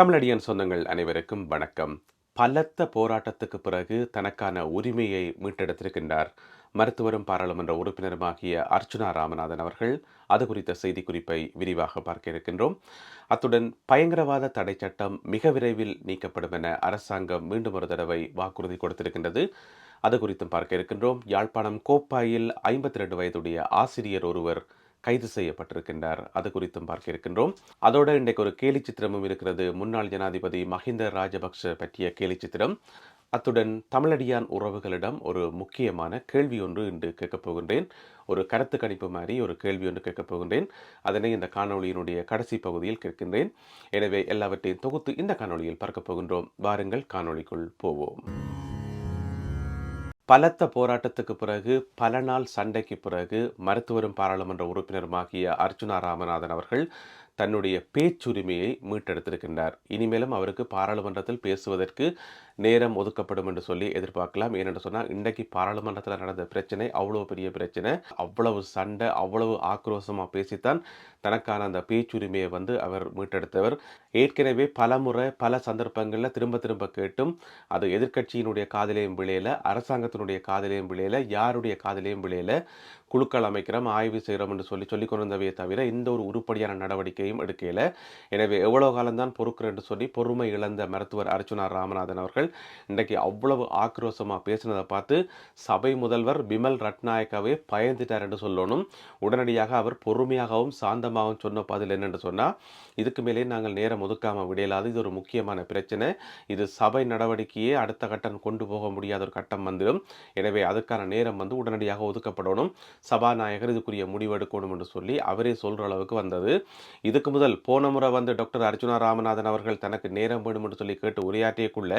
தமிழடியன் சொந்தங்கள் அனைவருக்கும் வணக்கம். பலத்த போராட்டத்துக்கு பிறகு தனக்கான உரிமையை மீட்டெடுத்திருக்கின்றார் மருத்துவரும் பாராளுமன்ற உறுப்பினருமாகிய அர்ச்சுனா ராமநாதன் அவர்கள். அது குறித்த செய்திக்குறிப்பை விரிவாக பார்க்க இருக்கின்றோம். அத்துடன் பயங்கரவாத தடை சட்டம் மிக விரைவில் நீக்கப்படும் என அரசாங்கம் மீண்டும் ஒரு தடவை வாக்குறுதி கொடுத்திருக்கின்றது. அது குறித்தும் பார்க்க இருக்கின்றோம். யாழ்ப்பாணம் கோப்பாயில் ஐம்பத்தி ரெண்டு வயதுடைய ஆசிரியர் ஒருவர் கைது செய்யப்பட்டிருக்கின்றார். அது குறித்தும் பார்க்க இருக்கின்றோம். அதோடு இன்றைக்கு ஒரு கேலி சித்திரமும் இருக்கிறது. முன்னாள் ஜனாதிபதி மஹிந்த ராஜபக்ஷ பற்றிய கேலி சித்திரம். அத்துடன் தமிழடியான் உறவுகளிடம் ஒரு முக்கியமான கேள்வி ஒன்று இன்று கேட்கப் போகின்றேன். ஒரு கருத்து கணிப்பு மாதிரி ஒரு கேள்வி ஒன்று கேட்கப் போகின்றேன். அதனை இந்த காணொளியினுடைய கடைசி பகுதியில் கேட்கின்றேன். எனவே எல்லாவற்றையும் தொகுத்து இந்த காணொளியில் பார்க்கப் போகின்றோம். வாருங்கள் காணொளிக்குள் போவோம். பலத்த போராட்டத்துக்கு பிறகு பல நாள் சண்டைக்கு பிறகு மருத்துவரும் பாராளுமன்ற உறுப்பினருமாகிய அர்ஜுனா ராமநாதன் அவர்கள் தன்னுடைய பேச்சுரிமையை மீட்டெடுத்திருக்கின்றார். இனிமேலும் அவருக்கு பாராளுமன்றத்தில் பேசுவதற்கு நேரம் ஒதுக்கப்படும் என்று சொல்லி எதிர்பார்க்கலாம். ஏனென்று சொன்னால் இன்றைக்கு பாராளுமன்றத்தில் நடந்த பிரச்சனை அவ்வளோ பெரிய பிரச்சனை. அவ்வளவு சண்டை அவ்வளவு ஆக்ரோஷமாக பேசித்தான் தனக்கான அந்த பேச்சுரிமையை வந்து அவர் மீட்டெடுத்தவர். ஏற்கனவே பல முறை பல சந்தர்ப்பங்களில் திரும்ப திரும்ப கேட்டும் அது எதிர்க்கட்சியினுடைய காதலையும் விளையல அரசாங்கத்தினுடைய காதலையும் விளையல யாருடைய காதலையும் விளையல. குழுக்கள் அமைக்கிறோம் ஆய்வு செய்கிறோம் என்று சொல்லி சொல்லிக் கொண்டிருந்தவையே தவிர இந்த ஒரு உருப்படியான நடவடிக்கை முடிவையும் எடுக்கல எனவே எவ்வளவு காலம்தான் பொறுக்கிறேன்னு என்று சொல்லி பொறுமை இழந்த மருத்துவர் அர்ச்சுனா ராமநாதன் அவர்கள் இன்றைக்கு அவ்வளவு ஆக்ரோஷமாக பேசினதை பார்த்து சபை முதல்வர் பிமல் ரட்நாயக்காவே பயந்துட்டார் என்று சொல்லணும். உடனடியாக அவர் பொறுமையாகவும் சாந்தமாகவும் சொன்ன பதில் என்னென்று சொன்னால் இதுக்கு மேலே நாங்கள் நேரம் ஒதுக்காமல் விடையலாது இது ஒரு முக்கியமான பிரச்சனை. இது சபை நடவடிக்கையே அடுத்த கட்டம் கொண்டு போக முடியாத ஒரு கட்டம் வந்துடும். எனவே அதுக்கான நேரம் வந்து உடனடியாக ஒதுக்கப்படணும். சபாநாயகர் இதுக்குரிய முடிவு எடுக்கணும் என்று சொல்லி அவரே சொல்கிற அளவுக்கு வந்தது. இதுக்கு முதல் போன முறை வந்து டாக்டர் அர்ஜுனா ராமநாதன் அவர்கள் தனக்கு நேரம் வேணும் என்று சொல்லி கேட்டு உரையாற்றியக்குள்ள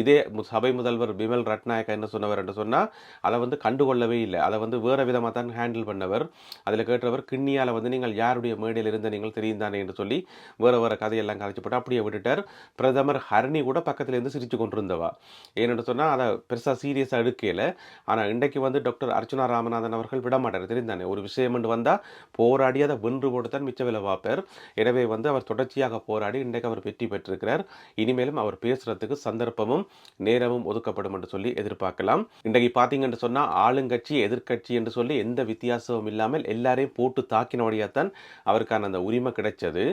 இதே சபை முதல்வர் பிமல் ரட்நாயக்கா என்ன சொன்னவர் என்று சொன்னால் அதை வந்து கண்டுகொள்ளவே இல்லை. அதை வந்து வேறு விதமாக தான் ஹேண்டில் பண்ணவர். அதில் கேட்டவர் கிண்ணியால் வந்து நீங்கள் யாருடைய மேடையில் இருந்த நீங்கள் தெரியும் தானே? என்று சொல்லி வேறு வேறு கதையெல்லாம் கதைச்சு போட்டு அப்படியே விட்டுட்டார். பிரதமர் ஹரணி கூட பக்கத்தில் இருந்து சிரித்து கொண்டிருந்தவா. ஏன்னு சொன்னால் அதை பெருசாக சீரியஸாக எடுக்கல. ஆனால் இன்றைக்கு வந்து டாக்டர் அர்ச்சுனா ராமநாதன் அவர்கள் விட மாட்டார் தெரிந்தானே ஒரு விஷயம் வந்தால் போராடி அதை வென்று போட்டுத்தான் மிச்ச விலை பார்ப்பார். எனவே வந்து அவர் தொடர்ச்சியாக போராடி இன்றைக்கு அவர் வெற்றி பெற்றிருக்கிறார். இனிமேலும் அவர் பேசுறதுக்கு சந்தர்ப்பமும் நேரமும் ஒதுக்கப்படும் என்று சொல்லி எதிர்பார்க்கலாம். இன்றைக்கு பார்த்தீங்கன்னு சொன்னால் ஆளுங்கட்சி எதிர்க்கட்சி என்று சொல்லி எந்த வித்தியாசமும் இல்லாமல் எல்லாரையும் போட்டு தாக்கினபடியாத்தான் அவருக்கான அந்த உரிமை கிடைச்சது.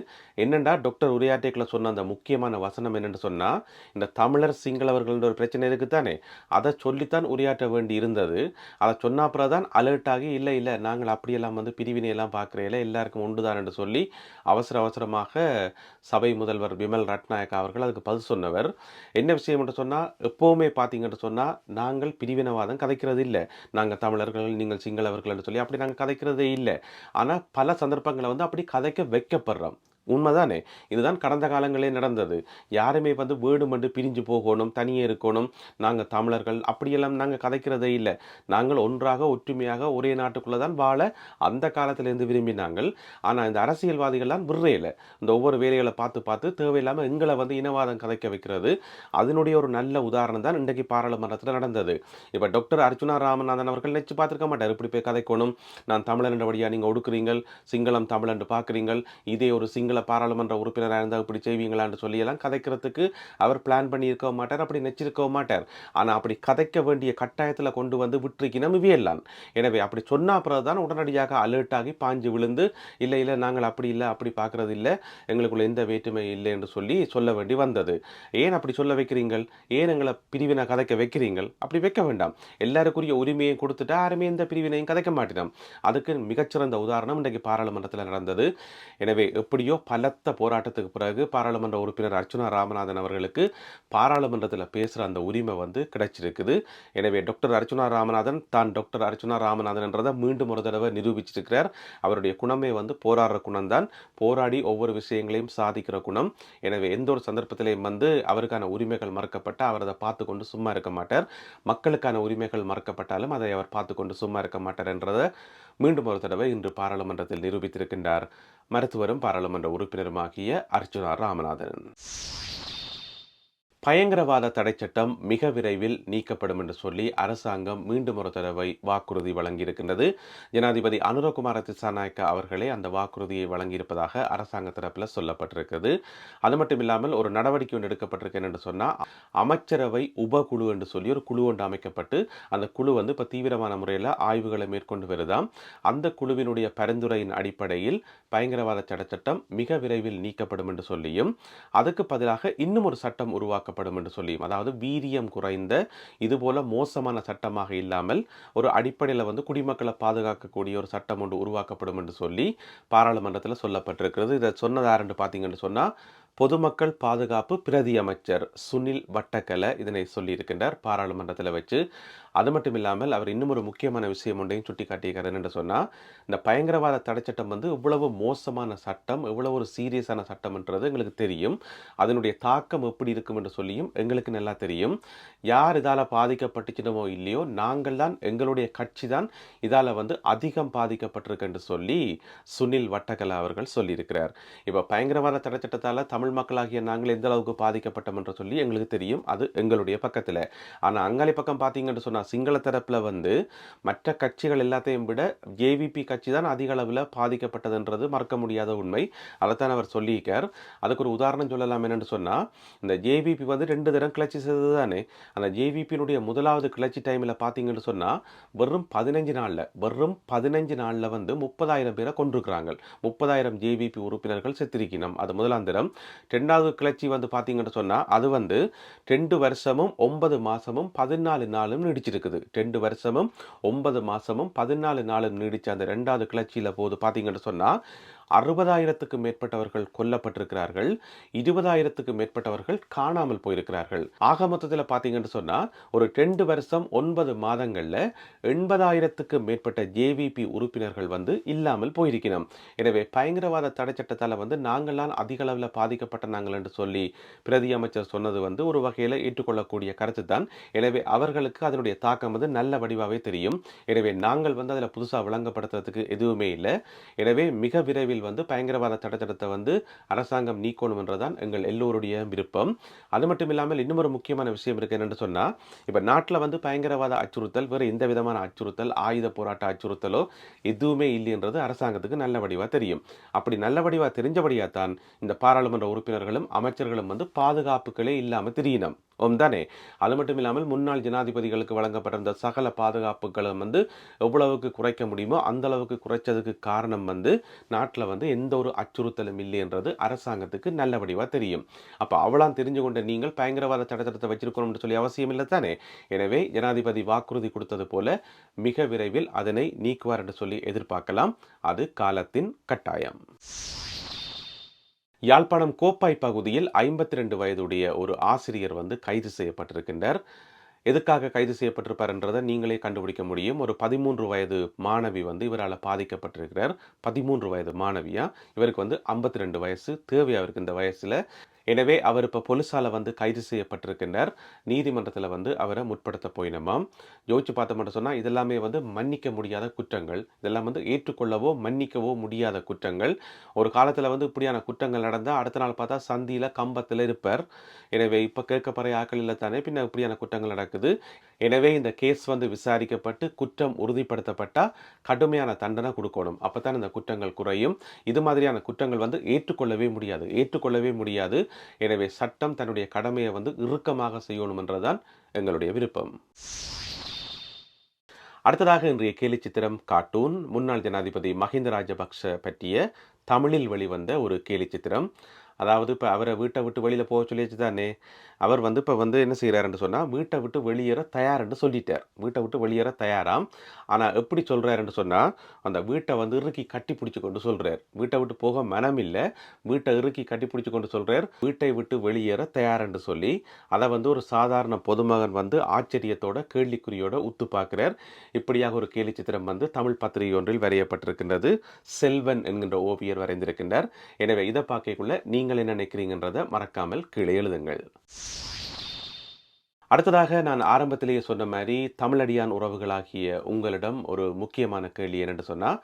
என்னென்னா டாக்டர் உரையாட்டைகளை சொன்ன அந்த முக்கியமான வசனம் என்னென்னு சொன்னால் இந்த தமிழர் சிங்களவர்கள்ன்ற ஒரு பிரச்சனை இருக்குது தானே அதை சொல்லித்தான் உரையாற்ற வேண்டி இருந்தது. அதை சொன்ன அப்புறம் தான் அலர்ட் ஆகி இல்லை இல்லை நாங்கள் அப்படியெல்லாம் வந்து பிரிவினையெல்லாம் பார்க்குறையில எல்லாருக்கும் உண்டுதான் என்று சொல்லி அவசர அவசரமாக சபை முதல்வர் விமல் ரட்நாயக் அவர்கள் அதுக்கு பதில் சொன்னவர். என்ன விஷயம் என்று சொன்னால் எப்போவுமே பார்த்தீங்கன்னு சொன்னால் நாங்கள் பிரிவினவாதம் கதைக்கிறது இல்லை. நாங்கள் தமிழர்கள் நீங்கள் சிங்களவர்கள்னு சொல்லி அப்படி நாங்கள் கதைக்கிறதே இல்லை. ஆனால் பல சந்தர்ப்பங்களை வந்து அப்படி கதைக்க வைக்கப்படுறோம். உண்மைதானே? இதுதான் கடந்த காலங்களே நடந்தது. யாருமே வந்து வீடு மட்டும் பிரிஞ்சு போகணும் தனியே இருக்கணும். நாங்கள் தமிழர்கள் அப்படியெல்லாம் நாங்கள் கதைக்கிறதே இல்லை. நாங்கள் ஒன்றாக ஒற்றுமையாக ஒரே நாட்டுக்குள்ளே தான் வாழ அந்த காலத்திலேருந்து விரும்பினாங்கள். ஆனால் இந்த அரசியல்வாதிகள்லாம் விடுறையில் இந்த ஒவ்வொரு வேலைகளை பார்த்து பார்த்து தேவையில்லாமல் எங்களை வந்து இனவாதம் கதைக்க வைக்கிறது அதனுடைய ஒரு நல்ல உதாரணம் தான் இன்றைக்கு பாராளுமன்றத்தில் நடந்தது. இப்போ டாக்டர் அர்ச்சுனா ராமநாதன் அவர்கள் நினச்சி பார்த்துருக்க மாட்டார். இப்படி போய் கதைக்கணும். நான் தமிழன் என்றபடியாக நீங்கள் ஒடுக்குறீங்கள். சிங்களம் தமிழ் பார்க்குறீங்கள். இதே ஒரு சிங்கள பாராளுமன்ற உறுப்பினராக இருந்தால் இப்படி செய்வீங்களான்னு சொல்லியெல்லாம் கதைக்கிறதுக்கு அவர் பிளான் பண்ணியிருக்க மாட்டார் அப்படி நெச்சிருக்கவும் மாட்டார். ஆனால் அப்படி கதைக்க வேண்டிய கட்டாயத்தில் கொண்டு வந்து விட்டுருக்கினம் இவியல்லான் எனவே அப்படி சொன்ன அப்புறம் தான் உடனடியாக அலர்ட் ஆகி பாஞ்சு விழுந்து இல்லை இல்லை நாங்கள் அப்படி இல்லை அப்படி பார்க்குறது இல்லை எங்களுக்குள்ள எந்த வேற்றுமை இல்லை என்று சொல்லி சொல்ல வேண்டி வந்தது. ஏன் அப்படி சொல்ல வைக்கிறீங்கள்? ஏன் எங்களை பிரிவினை கதைக்க வைக்கிறீங்கள்? அப்படி வைக்க வேண்டாம். எல்லாருக்குரிய உரிமையை கொடுத்துட்டு யாருமே எந்த பிரிவினையும் கதைக்க மாட்டினோம் அதுக்கு மிகச்சிறந்த உதாரணம் இன்றைக்கு பாராளுமன்றத்தில் நடந்தது. எனவே எப்படியோ பலத்த போராட்டத்துக்கு பிறகு பாராளுமன்ற உறுப்பினர் அர்ச்சுனா ராமநாதன் அவர்களுக்கு பாராளுமன்றத்தில் பேசுகிற அந்த உரிமை வந்து கிடைச்சிருக்குது. எனவே டாக்டர் அர்ச்சுனா ராமநாதன் தான் டாக்டர் அர்ச்சுனா ராமநாதன் என்றதை மீண்டும் ஒரு தடவை நிரூபிச்சிருக்கிறார். அவருடைய குணமே வந்து போராடுற குணம்தான். போராடி ஒவ்வொரு விஷயங்களையும் சாதிக்கிற குணம். எனவே எந்த ஒரு சந்தர்ப்பத்திலையும் வந்து அவருக்கான உரிமைகள் மறுக்கப்பட்ட அவர் அதை பார்த்து கொண்டு சும்மா இருக்க மாட்டார். மக்களுக்கான உரிமைகள் மறுக்கப்பட்டாலும் அதை அவர் பார்த்து கொண்டு சும்மா இருக்க மாட்டார் என்றதை மீண்டும் ஒரு தடவை இன்று பாராளுமன்றத்தில் நிரூபித்திருக்கின்றார் மருத்துவரும் பாராளுமன்ற உறுப்பினருமாகிய அர்ஜுனா ராமநாதன். பயங்கரவாத தடை சட்டம் மிக விரைவில் நீக்கப்படும் என்று சொல்லி அரசாங்கம் மீண்டும் ஒரு தடவை வாக்குறுதி வழங்கியிருக்கின்றது. ஜனாதிபதி அனுரகுமார திசாநாயக்க அவர்களே அந்த வாக்குறுதியை வழங்கியிருப்பதாக அரசாங்க தரப்பில் சொல்லப்பட்டிருக்கிறது. அது மட்டும் இல்லாமல் ஒரு நடவடிக்கை ஒன்று எடுக்கப்பட்டிருக்கேன் என்று சொன்னால் அமைச்சரவை உபகுழு என்று சொல்லி ஒரு குழு ஒன்று அமைக்கப்பட்டு அந்த குழு வந்து இப்போ தீவிரமான முறையில் ஆய்வுகளை மேற்கொண்டு வருதாம். அந்த குழுவினுடைய பரிந்துரையின் அடிப்படையில் பயங்கரவாத தடை சட்டம் மிக விரைவில் நீக்கப்படும் என்று சொல்லியும் அதுக்கு பதிலாக இன்னும் ஒரு சட்டம் உருவாக்க உருவாக்கப்படும் என்று சொல்லியும். அதாவது வீரியம் குறைந்த இதுபோல மோசமான சட்டமாக இல்லாமல் ஒரு அடிப்படையில் வந்து குடிமக்களை பாதுகாக்கக்கூடிய ஒரு சட்டம் ஒன்று உருவாக்கப்படும் என்று சொல்லி பாராளுமன்றத்தில் சொல்லப்பட்டிருக்கிறது. இதை சொன்னது பார்த்தீங்கன்னு சொன்னால் பொதுமக்கள் பாதுகாப்பு பிரதி அமைச்சர் சுனில் வட்டக்கல இதனை சொல்லியிருக்கின்றார் பாராளுமன்றத்தில் வச்சு. அது மட்டும் இல்லாமல் அவர் இன்னும் ஒரு முக்கியமான விஷயம் ஒன்றையும் சுட்டி காட்டியிருக்காரு என்று சொன்னால் இந்த பயங்கரவாத தடைச்சட்டம் வந்து இவ்வளவு மோசமான சட்டம் எவ்வளவு ஒரு சீரியஸான சட்டம்ன்றது எங்களுக்கு தெரியும். அதனுடைய தாக்கம் எப்படி இருக்கும் என்று சொல்லியும் எங்களுக்கு நல்லா தெரியும். யார் இதால் பாதிக்கப்பட்டுச்சினமோ இல்லையோ நாங்கள் தான் எங்களுடைய கட்சி தான் இதால் வந்து அதிகம் பாதிக்கப்பட்டிருக்கு என்று சொல்லி சுனில் வட்டகலா அவர்கள் சொல்லியிருக்கிறார். இப்போ பயங்கரவாத தடைச்சட்டத்தால் தமிழ் தமிழ் மக்களாகிய நாங்கள் எந்த அளவுக்கு பாதிக்கப்பட்டோம் என்று சொல்லி எங்களுக்கு தெரியும். அது எங்களுடைய பக்கத்தில். ஆனால் அங்காளி பக்கம் பார்த்தீங்கன்னு சொன்னால் சிங்கள தரப்பில் வந்து மற்ற கட்சிகள் எல்லாத்தையும் விட ஜேவிபி கட்சி தான் அதிக அளவில் பாதிக்கப்பட்டதுன்றது மறக்க முடியாத உண்மை. அதைத்தான் அவர் சொல்லியிருக்கார். அதுக்கு ஒரு உதாரணம் சொல்லலாம் என்னென்னு சொன்னால் இந்த ஜேவிபி வந்து ரெண்டு தரம் கிளர்ச்சி செய்தது தானே. அந்த ஜேவிபியினுடைய முதலாவது கிளர்ச்சி டைமில் பார்த்தீங்கன்னு சொன்னால் வெறும் பதினஞ்சு நாளில் வெறும் பதினஞ்சு நாளில் வந்து முப்பதாயிரம் பேரை கொண்டிருக்கிறாங்க முப்பதாயிரம் ஜேவிபி உறுப்பினர்கள் செத்திருக்கணும். அது முதலாந்திரம் ரெண்டாவது கிளர்ச்சி வந்து பார்த்தீங்கன்னு சொன்னால் அது வந்து ரெண்டு வருஷமும் ஒன்பது மாதமும் பதினாலு நாளும் நீடிச்சிருக்குது. ரெண்டு வருஷமும் ஒன்பது மாதமும் பதினாலு நாளும் நீடிச்ச அந்த ரெண்டாவது கிளர்ச்சியில் போது பார்த்தீங்கன்னு சொன்னால் அறுபதாயிரத்துக்கு மேற்பட்டவர்கள் கொல்லப்பட்டிருக்கிறார்கள். இருபதாயிரத்துக்கு மேற்பட்டவர்கள் காணாமல் போயிருக்கிறார்கள். ஆக மொத்தத்தில் பார்த்தீங்கன்னு சொன்னால் ஒரு ரெண்டு வருஷம் ஒன்பது மாதங்களில் எண்பதாயிரத்துக்கு மேற்பட்ட ஜேவிபி உறுப்பினர்கள் வந்து இல்லாமல் போயிருக்கணும். எனவே பயங்கரவாத தடை சட்டத்தால் வந்து நாங்கள்லாம் அதிக அளவில் பாதிக்கப்பட்ட நாங்கள் என்று சொல்லி பிரதி அமைச்சர் சொன்னது வந்து ஒரு வகையில் ஏற்றுக்கொள்ளக்கூடிய கருத்து தான். எனவே அவர்களுக்கு அதனுடைய தாக்கம் வந்து நல்ல வடிவாகவே தெரியும். எனவே நாங்கள் வந்து அதில் புதுசாக விளங்கப்படுத்துறதுக்கு எதுவுமே இல்லை. எனவே மிக விரைவில் நாட்களில் வந்து பயங்கரவாத தடத்தடத்தை வந்து அரசாங்கம் நீக்கணும் என்றுதான் எங்கள் எல்லோருடைய விருப்பம். அது மட்டும் இல்லாமல் இன்னும் ஒரு முக்கியமான விஷயம் இருக்குது என்னென்னு சொன்னால் இப்போ நாட்டில் வந்து பயங்கரவாத அச்சுறுத்தல் வேறு எந்த விதமான அச்சுறுத்தல் ஆயுத போராட்ட அச்சுறுத்தலோ எதுவுமே இல்லைன்றது அரசாங்கத்துக்கு நல்ல வடிவாக தெரியும். அப்படி நல்ல வடிவாக தெரிஞ்சபடியாக தான் இந்த பாராளுமன்ற உறுப்பினர்களும் அமைச்சர்களும் வந்து பாதுகாப்புகளே இல்லாமல் திரியினம். தானே. அது மட்டும் இல்லாமல் முன்னாள் ஜனாதிபதிகளுக்கு வழங்கப்பட்ட சகல பாதுகாப்புகளும் வந்து எவ்வளவுக்கு குறைக்க முடியுமோ அந்த அளவுக்கு குறைச்சதுக்கு காரணம் வந்து நாட்டில் வந்து எந்த ஒரு அச்சுறுத்தலும் இல்லை என்றது அரசாங்கத்துக்கு நல்ல வடிவாக தெரியும். அப்போ அவளாம் தெரிஞ்சு கொண்ட நீங்கள் பயங்கரவாத சட்டத்திட்டத்தை வச்சிருக்கணும்னு சொல்லி அவசியம் இல்லை தானே. எனவே ஜனாதிபதி வாக்குறுதி கொடுத்தது போல மிக விரைவில் அதனை நீக்குவார் என்று சொல்லி எதிர்பார்க்கலாம். அது காலத்தின் கட்டாயம். யாழ்ப்பாணம் கோப்பாய் பகுதியில் ஐம்பத்தி ரெண்டு வயதுடைய ஒரு ஆசிரியர் வந்து கைது செய்யப்பட்டிருக்கின்றார். எதுக்காக கைது செய்யப்பட்டிருப்பார்ன்றதை நீங்களே கண்டுபிடிக்க முடியும். ஒரு பதிமூன்று வயது மாணவி வந்து இவரால் பாதிக்கப்பட்டிருக்கிறார். பதிமூன்று வயது மாணவியா? இவருக்கு வந்து ஐம்பத்தி ரெண்டு வயசு. தேவையாக அவருக்கு இந்த வயசில்? எனவே அவர் இப்போ போலீஸால் வந்து கைது செய்யப்பட்டிருக்கின்றார். நீதிமன்றத்தில் வந்து அவரை முற்படுத்த போயினமாம் யோசிச்சு பார்த்தோம்னு சொன்னால் இதெல்லாமே வந்து மன்னிக்க முடியாத குற்றங்கள். இதெல்லாம் வந்து ஏற்றுக்கொள்ளவோ மன்னிக்கவோ முடியாத குற்றங்கள். ஒரு காலத்தில் வந்து இப்படியான குற்றங்கள் நடந்தால் அடுத்த நாள் பார்த்தா சந்தியில் கம்பத்தில் இருப்பார். எனவே இப்போ கேட்கப்படுற ஆக்கள் தானே பின்ன இப்படியான குற்றங்கள் நடக்குது. எனவே இந்த கேஸ் வந்து விசாரிக்கப்பட்டு குற்றம் உறுதிப்படுத்தப்பட்டால் கடுமையான தண்டனை கொடுக்கணும். அப்போ தான் இந்த குற்றங்கள் குறையும். இது மாதிரியான குற்றங்கள் வந்து ஏற்றுக்கொள்ளவே முடியாது. ஏற்றுக்கொள்ளவே முடியாது. எனவே சட்டம் தன்னுடைய கடமையை வந்து இறுக்கமாக செய்யணுமென்றதான் எங்களுடைய விருப்பம். அடுத்ததாக இன்றைய கேலி சித்திரம் கார்ட்டூன். முன்னாள் ஜனாதிபதி மஹிந்த ராஜபக்ஷ பற்றிய தமிழில் வெளிவந்த ஒரு கேலி சித்திரம். அதாவது இப்போ அவரை வீட்டை விட்டு வெளியில் போக சொல்லிச்சு தானே அவர் வந்து இப்போ வந்து என்ன செய்கிறாருன்னு சொன்னால் வீட்டை விட்டு வெளியேற தயார்ன்னு சொல்லிட்டார். வீட்டை விட்டு வெளியேற தயாராம். ஆனால் எப்படி சொல்கிறாருன்னு சொன்னால் அந்த வீட்டை வந்து இறுக்கி கட்டி பிடிச்சி கொண்டு சொல்கிறார் வீட்டை விட்டு போக மனம் இல்லை வீட்டை இறுக்கி கட்டி பிடிச்சி கொண்டு சொல்கிறார் வீட்டை விட்டு வெளியேற தயார்ன்னு சொல்லி அதை வந்து ஒரு சாதாரண பொதுமகன் வந்து ஆச்சரியத்தோட கேள்விக்குறியோட உத்து பார்க்குறார். இப்படியாக ஒரு கேலி சித்திரம் வந்து தமிழ் பத்திரிகை ஒன்றில் வரையப்பட்டிருக்கின்றது. செல்வன் என்கின்ற ஓவியர் வரைந்திருக்கின்றார். எனவே இதை பார்க்கக்குள்ள நீங்கள் நீங்கள் என்ன நினைக்கிறீங்கன்றதை மறக்காமல் கீழே எழுதுங்கள். அடுத்ததாக நான் ஆரம்பத்திலேயே சொன்ன மாதிரி தமிழடியான் உறவுகளாகிய உங்களிடம் ஒரு முக்கியமான கேள்வி என்னென்னு சொன்னால்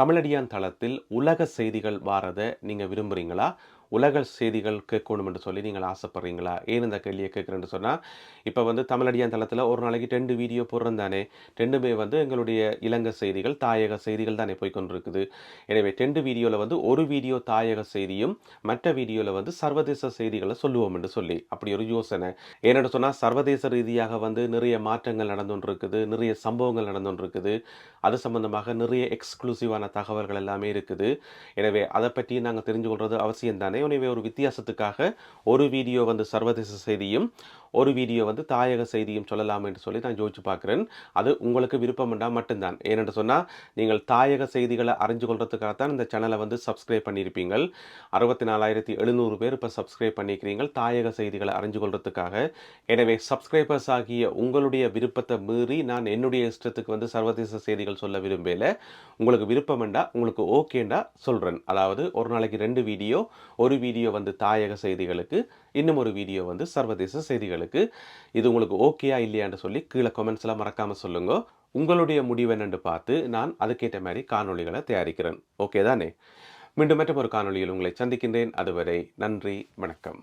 தமிழடியான் தளத்தில் உலக செய்திகள் வாரதை நீங்கள் விரும்புகிறீங்களா உலக செய்திகள் கேட்கணும் என்று சொல்லி நீங்கள் ஆசைப்படுறீங்களா? ஏன் இந்த கேள்வியை கேட்குறேன்னு சொன்னால் இப்போ வந்து தமிழடியான் தளத்தில் ஒரு நாளைக்கு ரெண்டு வீடியோ போடுறோம் தானே ரெண்டுமே வந்து எங்களுடைய இலங்கை செய்திகள் தாயக செய்திகள் தானே போய்கொண்டிருக்குது எனவே ரெண்டு வீடியோவில் வந்து ஒரு வீடியோ தாயக செய்தியும் மற்ற வீடியோவில் வந்து சர்வதேச செய்திகளை சொல்லுவோம் என்று சொல்லி அப்படி ஒரு யோசனை. ஏன்னு சொன்னால் சர்வதேச ரீதியாக வந்து நிறைய மாற்றங்கள் நடந்து இருக்குது நிறைய சம்பவங்கள் நடந்து இருக்குது அது சம்பந்தமாக நிறைய எக்ஸ்க்ளூசிவான தகவல்கள் எல்லாமே இருக்குது. எனவே அதை பற்றி நாங்கள் தெரிஞ்சு கொள்வது அவசியம் தானே உடனே ஒரு வித்தியாசத்துக்காக ஒரு வீடியோ வந்து சர்வதேச செய்தியும் ஒரு வீடியோ வந்து தாயக செய்தியும் சொல்லலாம் என்று சொல்லி நான் யோசிச்சு பார்க்குறேன். அது உங்களுக்கு விருப்பம் மட்டும்தான். ஏனென்று சொன்னால் நீங்கள் தாயக செய்திகளை அறிஞ்சு கொள்றதுக்காகத்தான் இந்த சேனலை வந்து சப்ஸ்கிரைப் பண்ணியிருப்பீங்கள். அறுபத்தி நாலாயிரத்தி எழுநூறு பேர் இப்போ சப்ஸ்கிரைப் பண்ணியிருக்கிறீங்க தாயக செய்திகளை அறிஞ்சு கொள்றதுக்காக. எனவே சப்ஸ்கிரைபர்ஸ் ஆகிய உங்களுடைய விருப்பத்தை மீறி நான் என்னுடைய இஷ்டத்துக்கு வந்து சர்வதேச செய்திகள் சொல்ல விரும்பல. உங்களுக்கு விருப்பம்ண்டா உங்களுக்கு ஓகேண்டா சொல்கிறேன் அதாவது ஒரு நாளைக்கு ரெண்டு வீடியோ ஒரு ஒரு வீடியோ வந்து தாயக செய்திகளுக்கு இன்னும் ஒரு வீடியோ வந்து சர்வதேச செய்திகளுக்கு. இது உங்களுக்கு ஓகேயா இல்லையான்னு சொல்லி கீழே கமெண்ட்ஸ்லாம் மறக்காமல் சொல்லுங்க. உங்களுடைய முடிவு என்னென்று பார்த்து நான் அதுக்கேற்ற மாதிரி காணொளிகளை தயாரிக்கிறேன். ஓகே தானே மீண்டும் மற்றும் ஒரு காணொளியில் உங்களை சந்திக்கின்றேன். அதுவரை நன்றி வணக்கம்.